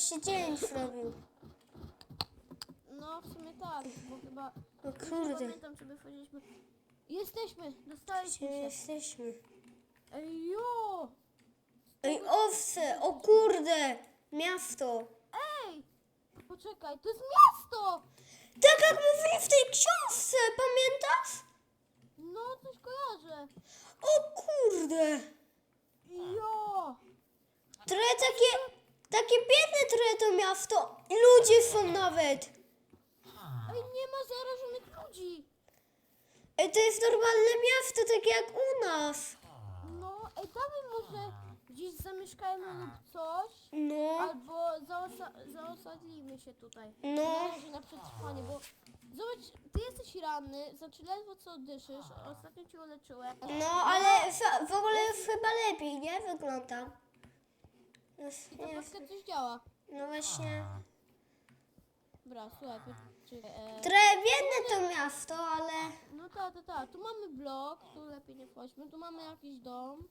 się dzień zrobił. No w sumie tak, bo chyba... O Nie kurde. pamiętam, czy my wchodziliśmy... Jesteśmy! Dostaliśmy Gdzie się! jesteśmy? Ej, jo! Ej, owce! O kurde! Miasto! Ej! Poczekaj, to jest miasto! Tak jak mówili w tej książce, pamiętasz? No, coś kojarzę. O kurde! Jo! Trochę takie, takie biedne trochę to miasto. I ludzie są nawet. Ej, nie ma zarażonych ludzi! Ej, to jest normalne miasto, takie jak u nas. No, ej, dawaj może gdzieś zamieszkajmy lub coś. No, Albo zaosa zaosadlimy się tutaj. No. Na razie na przetrwanie, bo zobacz, ty jesteś ranny, znaczy ledwo co dyszysz, ostatnio cię uleczyłem. no, ale w, w ogóle chyba lepiej, nie? Wygląda. Jest, I to jest. troszkę coś działa. No właśnie. Dobra, słuchaj, poczekaj. E, Trochę biedne to miasto, ale... no ta, ta, ta, tu mamy blok, tu lepiej nie wchodźmy, tu mamy jakiś dom.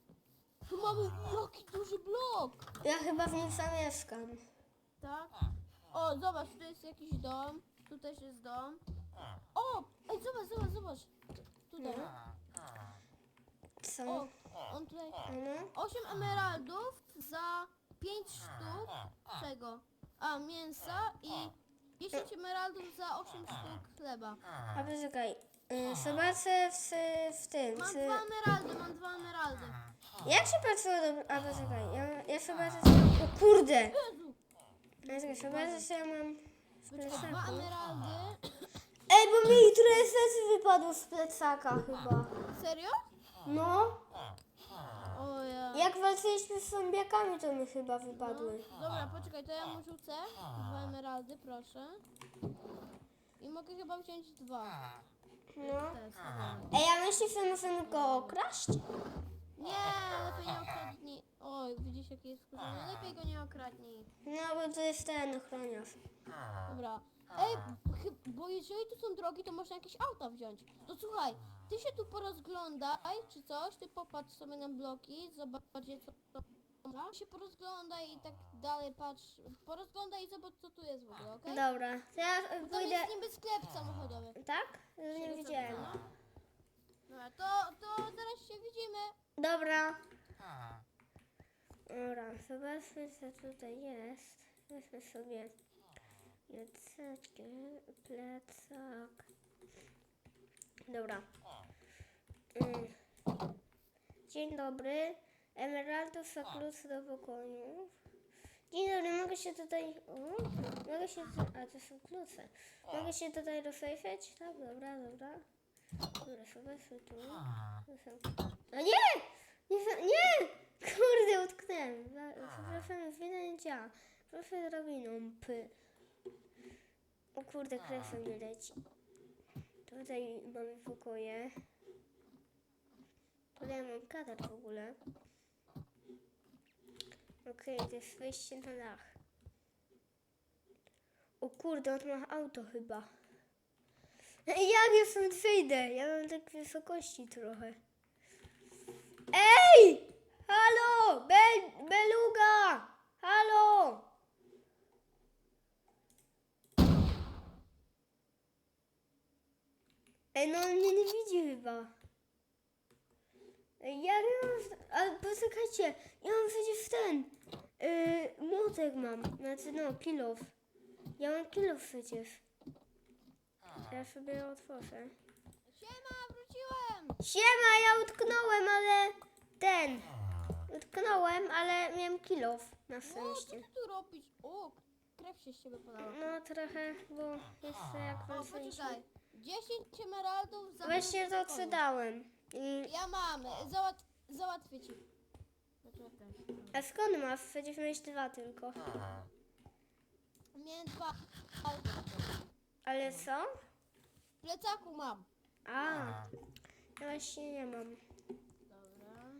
Tu mamy, jaki duży blok! Ja chyba w nim zamieszkam. Tak? O, zobacz, tu jest jakiś dom, tu też jest dom. O, ej, zobacz, zobacz, zobacz. Tutaj. Co? O, on tutaj. No. 8 emeraldów za 5 sztuk czego? A, mięsa i 10 emeraldów za 8 sztuk chleba. A poczekaj. y, Zobaczę w, w tym. Mam Czy... dwa emeraldy, mam dwa emeraldy. Jak się patrzyło do... A poczekaj. Ja, ja zobaczę co mam... O kurde! Jezu! Ja czekaj, zobaczę co ja mam w dwa plecaku. emeraldy. Ej, bo mi trochę rzeczy wypadło z plecaka chyba. Serio? No. Ja. Jak walczyliśmy z zombiakami, to mi chyba wypadły. Dobra, poczekaj, to ja mu rzucę. Dwa emeraldy, proszę. I mogę chyba wziąć dwa. No. Ej, a myślisz, że możemy go okraść? Nie, lepiej nie okradnij. Oj, widzisz jaki jest skurzony. Lepiej go nie okradnij. No, bo to jest ten ochroniarz. Dobra. Ej, chy- bo jeżeli tu są drogi, to można jakieś auta wziąć. To słuchaj, ty się tu porozglądaj, czy coś, ty popatrz sobie na bloki, zobacz gdzie co to ma. się porozglądaj i tak dalej, patrz, porozglądaj i zobacz co tu jest w ogóle, okej? Dobra, to ja y, Tam pójdę... jest niby sklep samochodowy. Tak? Nie widziałem. Dobra, to, to zaraz się widzimy. Dobra. Dobra, zobaczmy co tutaj jest. Weźmy sobie plececzkę, plecak. Dobra. Mm. Dzień dobry. Emeraldów za klucz do pokoju. Dzień dobry, mogę się tutaj... O, mogę się... A, to są klucze. Mogę się tutaj rozejrzeć? Tak, dobra, dobra. Dobra, zobaczmy tu. No nie! Nie, nie! Kurde, utknąłem. Za- Przepraszam, zdjęcia. Proszę drobiną. P. O kurde, krew mi leci. Tutaj mamy pokoje. Tutaj mam katar w ogóle. Okej, to jest wejście na dach. O kurde, on ma auto chyba. Jak ja stąd wyjdę? Ja mam tak wysokości trochę. Ej! Halo! Bel beluga! Halo! Ej, no on mnie nie widzi chyba. Ja nie mam... Ale poczekajcie, ja mam przecież ten... Yy, młotek mam. Znaczy, no, kilof. Ja mam kilof przecież. Ja sobie otworzę. Siema, wróciłem! Siema, ja utknąłem, ale ten. Utknąłem, ale miałem kilof na O, co szczęście. ty tu robisz? O, krew się z ciebie polała. No trochę, bo jeszcze jak O, walczyliśmy. poczekaj. 10 emeraldów za Właśnie to wyrzucenie oddałem. I... Ja mam, załat załatwię ci. Poczekaj. A skąd masz? Przecież miałeś dwa tylko. Miałem dwa. ale Ale co? W plecaku mam. A, ja właśnie nie mam. Dobra.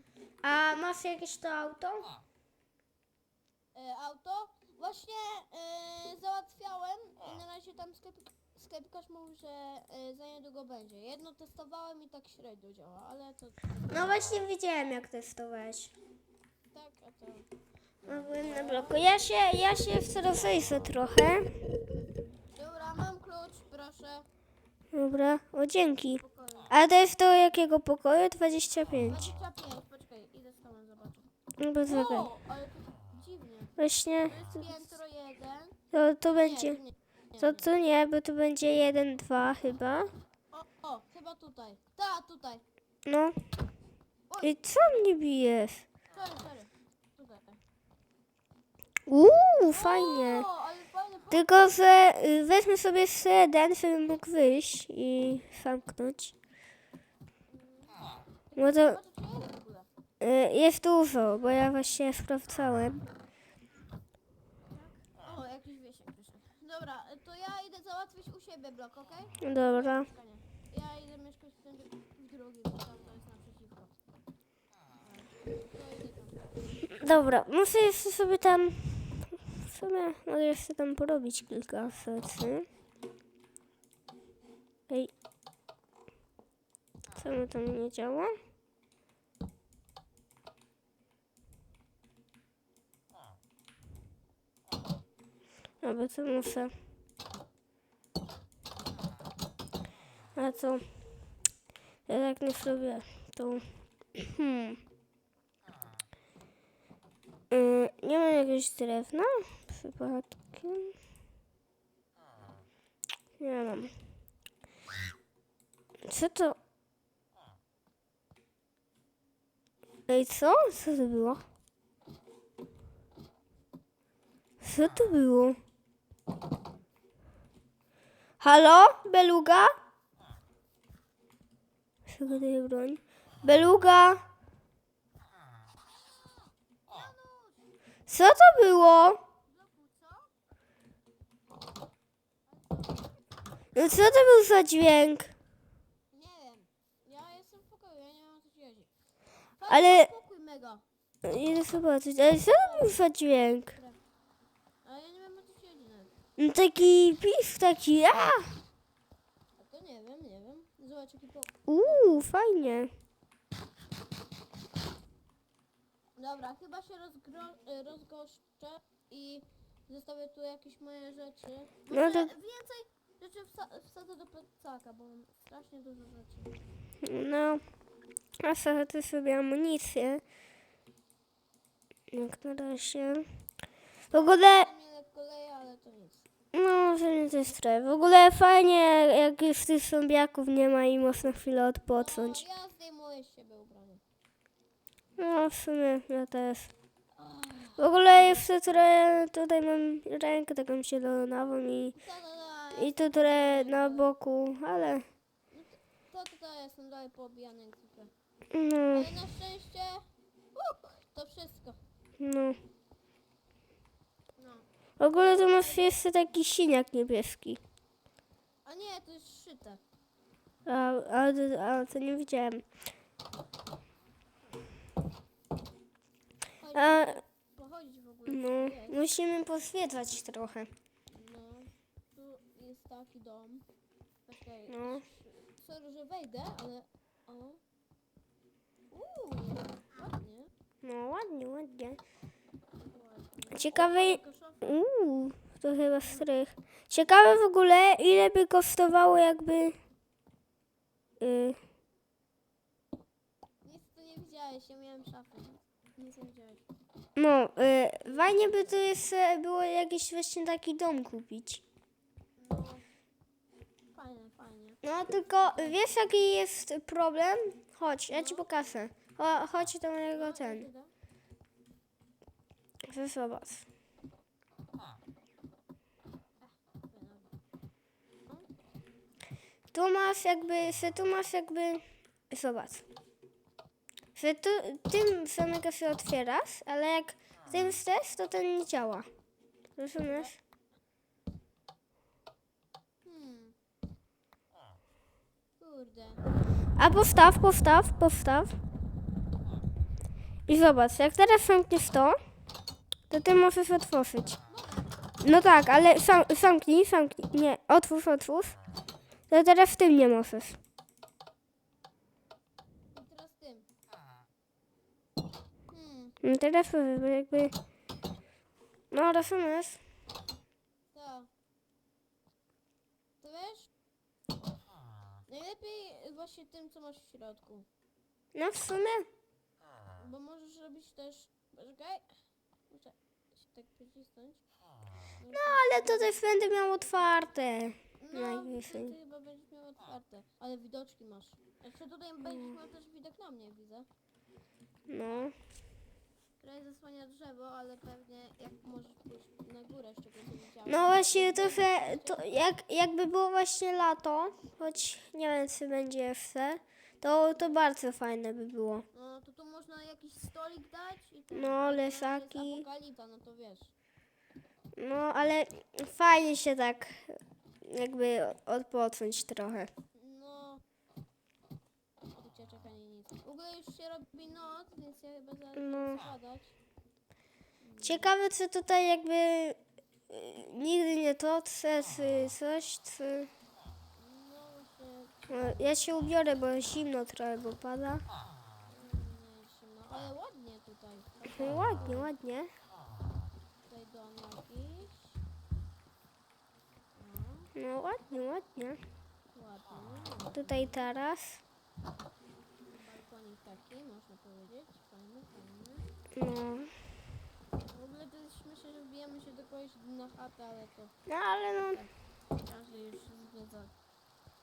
A masz jakieś to auto? E, auto? Właśnie e, załatwiałem i na razie tam sklep, sklepikarz mówił, że e, za niedługo będzie. Jedno testowałem i tak średnio działa, ale to No właśnie widziałem jak testowałeś. tak, a to... No, byłem na bloku. Ja się, ja się wcofejszę trochę. Dobra, mam klucz, proszę. Dobra, o dzięki. Pokoju. A to jest do jakiego pokoju? 25. 25, poczekaj, idę z tobą zobaczyć. No bo czekaj. O, ale to dziwnie. Właśnie, To jest piętro jeden. to, to Nie, będzie... nie. nie. To tu nie, bo tu będzie 1, 2 chyba. O, o, chyba tutaj. Ta, tutaj. No. I co mnie bijesz? Sorry, sorry. Tutaj. Uuu, fajnie. O, ale. Tylko, że y, weźmy sobie jeszcze jeden, żeby mógł wyjść i zamknąć. No to jest w ogóle. y, jest dużo, bo ja właśnie sprawdzałem. O, jakiś wiesiek przyszedł. Dobra, to ja idę siebie blok, okej? Dobra. Ja idę mieszkać w, tym, w drugim, bo tam to jest naprzeciwko. To idę tam. Dobra, muszę jeszcze sobie tam... W sumie mogę jeszcze tam porobić kilka rzeczy. Ej. To mi nie działa? Dobra, to muszę... A co? Ja tak nie zrobię. To... Hmm. Y, nie mam jakiegoś drewna? Przypadkiem? Nie mam. Co to? Ej, co? Co to było? Co to było? Halo? Beluga? Przygotuję broń. Beluga? Co to było? No co to był za dźwięk? Nie wiem. Ja jestem w pokoju, ja nie o co chodzi. Ale- Pokój mega. Idę zobaczyć, ale co to był za dźwięk? Ale ja nie wiem co nawet. No taki pisk, taki a! A to nie wiem, nie wiem. Zobacz jaki pokój. Uuu, fajnie. Dobra, chyba się rozgro- y, rozgoszczę i zostawię tu jakieś moje rzeczy. No to- więcej rzeczy wsa- wsadzę do plecaka, bo mam strasznie dużo rzeczy. No, a sobie to sobie amunicję. Jak na razie. W ogóle, lekko leje, ale to nic. No, że nie to jest trochę. W ogóle fajnie, jak już tych zombiaków nie ma i można chwilę odpocząć. No, ja zdejmuję z siebie ubranie. No, w sumie ja też. W ogóle jeszcze trochę, tutaj mam rękę taką zielonawą i, i tu trochę na boku, ale to, to, to jestem dalej poobijany no, Ale na szczęście, uch, to wszystko. no. W ogóle tu masz jeszcze taki siniak niebieski. A nie, to jest szyte. A, a, a to nie widziałem. Chodź, A, pochodzić w ogóle. no, Jest. musimy poświecać trochę. No, tu jest taki dom. Czekaj, No. sorry, że wejdę, ale... O. Uuu, ładnie. No, ładnie, ładnie. Ciekawe, uuu, to chyba strych. Ciekawe w ogóle, ile by kosztowało jakby... Y, Nic tu nie widziałeś, ja miałem szafę. Nic nie widziałeś. no, y, fajnie by tu jeszcze było jakiś właśnie taki dom kupić. No, fajnie, fajnie. No, tylko wiesz jaki jest problem? Chodź, ja ci pokażę. Cho- Chodź do mojego ten. Że Zobacz. Tu masz jakby, że tu masz jakby, zobacz. Że tu, tym samego się otwierasz, ale jak tym chcesz, to ten nie działa. Rozumiesz? Kurde. A postaw, postaw, postaw. I zobacz, jak teraz zamkniesz to, to ty możesz otworzyć. No tak, ale sam, zamknij, zamknij. Nie, otwórz, otwórz. To teraz w tym nie możesz. Teraz tym. Hmm. No teraz możesz, bo jakby No, rozumiesz? Tak. To wiesz? Najlepiej właśnie tym, co masz w środku. No, w sumie. Bo możesz robić też... Poczekaj. Muszę się tak przycisnąć. No, ale to też będę miał otwarte. No, najwyżej. ty chyba będziesz miał otwarte. Ale widoczki masz. Jeszcze tutaj będziesz miał też widok na mnie, widzę. No. Tutaj zasłania drzewo, ale pewnie jak możesz pójść na górę, z czego nie widziałem. No właśnie, to, fe, to jak, jakby było właśnie lato, choć nie wiem, czy będzie jeszcze, to, to bardzo fajne by było. No to tu można jakiś stolik dać i No, lesaki. Jest no to wiesz. No, ale fajnie się tak jakby odpocząć trochę. No. Czekanie nic. W ogóle już się robi noc, więc ja chyba zaraz No. no. spadać. Ciekawe, czy tutaj jakby y, nigdy nie toczę, czy coś, czy... No, ja się ubiorę, bo zimno trochę, bo pada. ale ładnie tutaj. No, ładnie, ładnie. Tutaj dom jakiś. No, ładnie, ładnie. Ładnie. Tutaj taras. Balkonik taki, można powiedzieć. Fajny, fajny. No, W ogóle to jest myślę, że wbijamy się do kogoś na chatę, ale to no ale no, każdy już zwiedza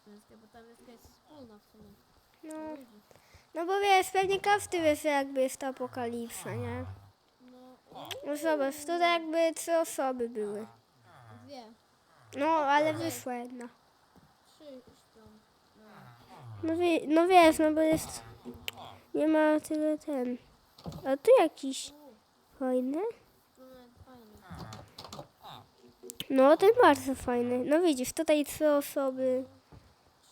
wyspę, bo ta wioska jest wspólna w sumie. no, no bo wiesz, pewnie każdy wie, że jakby jest to apokalipsa, nie? No, No zobacz, tutaj jakby trzy osoby były. dwie, No, ale wyszła jedna. trzy już. No. No, wie, no wiesz, no bo jest... Nie ma tyle ten... A tu jakiś fajny? No, nawet fajnie. No, ten bardzo fajny. No widzisz, tutaj trzy osoby.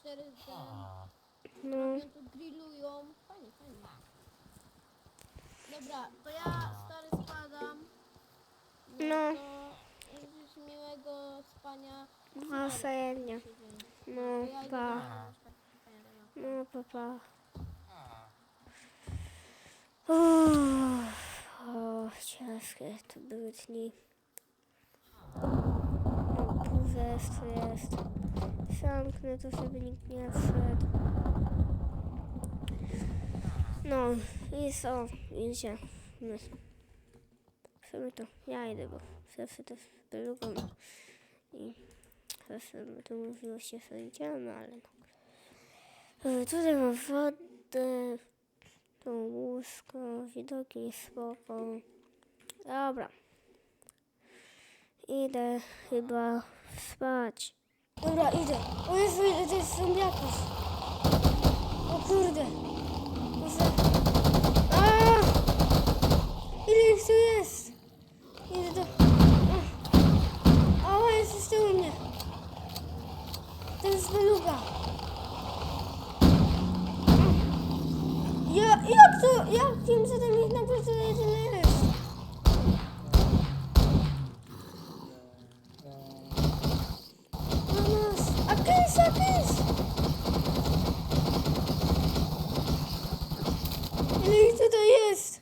Cztery ten, No, tu grillują. Fajnie, fajnie. Dobra, to ja stary spadam. No. To życzę miłego spania. wzajemnie. No, ja idę pa. łóżka. No, papa. Uff, o, ciężkie to były dni. No, burza jeszcze jest. Zamknę to, żeby nikt nie wszedł. No, i co? Idzie. No. W sumie to ja idę, bo zawsze to z belugą. I zawsze by to mówiło się, że idziemy, ale no. E, Tutaj mam wodę, to łóżko, widoki spoko. Dobra. Idę chyba spać. Dobra, idę. O Jezu, ile to jest zombiaków. O kurde. Może... A! Ile ich tu jest? Idę do... O, jest z tyłu mnie. To jest beluga. Ja, jak to, jakim cudem ich naprawdę jedyny jest? Mamas, a kys, a kys! Ile ich tutaj jest?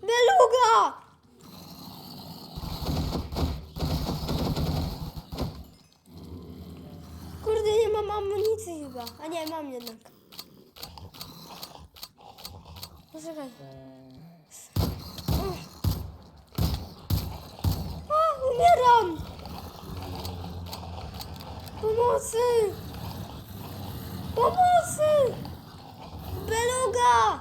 Beluga! Kurde, nie mam amunicji chyba. A nie, mam jednak. Poczekaj. A, umieram! Pomocy! Pomocy! Beluga!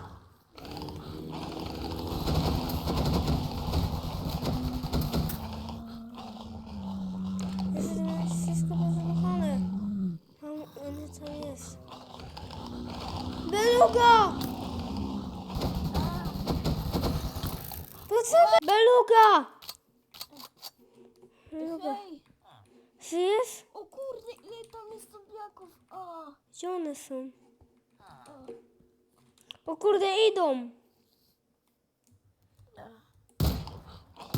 Jezu, to jest wszystko pozamachane. Mam, ile tam jest? Beluga! Poczekaj! Beluga! Beluga. Hej! Żyjesz? O kurde, ile tam jest zombiaków! O! Gdzie one są? O kurde, idą!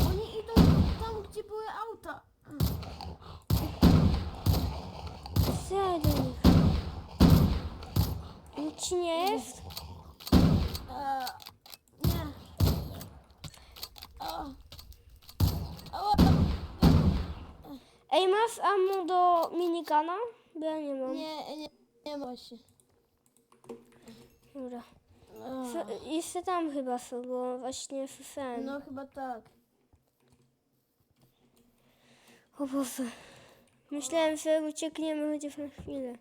Oni idą tam, gdzie były auta. Do nich. Nic ci nie jest? E, Ej, masz ammo do minikana? Bo ja nie mam. Nie, nie, nie ma się. Dobra. No. S- jeszcze tam chyba są, bo właśnie słyszałem. No chyba tak. O Boże. Myślałem, że uciekniemy chociaż na chwilę.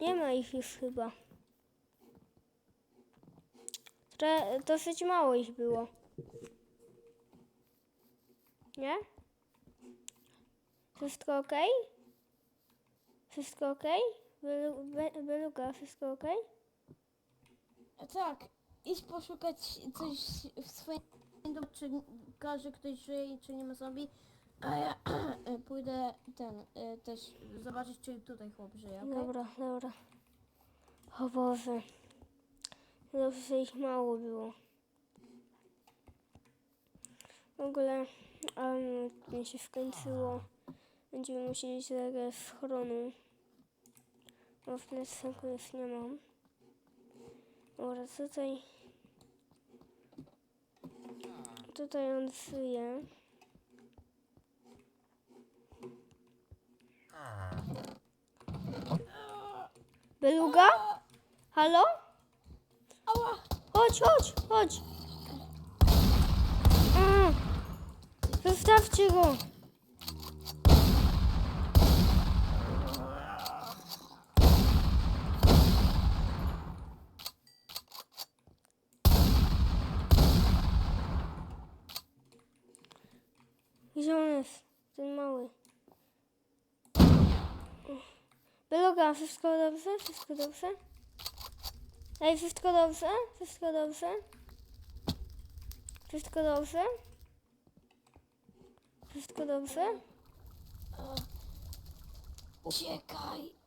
Nie ma ich już chyba. Tre, dosyć mało ich było. Nie? Wszystko ok? Wszystko ok? Belu, be, beluga, wszystko ok? Tak, idź poszukać coś w swoim domu, czy każe ktoś żyje, czy nie ma zombie. A ja pójdę ten, y, też zobaczyć, czy tutaj chłop żyje, okej? Dobra, dobra. O Boże. Że ich mało było. W ogóle um, mi się skończyło. Będziemy musieli iść zaraz z chronu. Bo w plecaku już nie mam. Dobra, tutaj... Tutaj on żyje. Beluga? Halo? Chodź, chodź, chodź. Mm. Go. Gdzie on jest? Ten mały. Beluga, wszystko dobrze? Wszystko dobrze? Ej, wszystko dobrze? Wszystko dobrze? Wszystko dobrze? Wszystko dobrze? Uciekaj!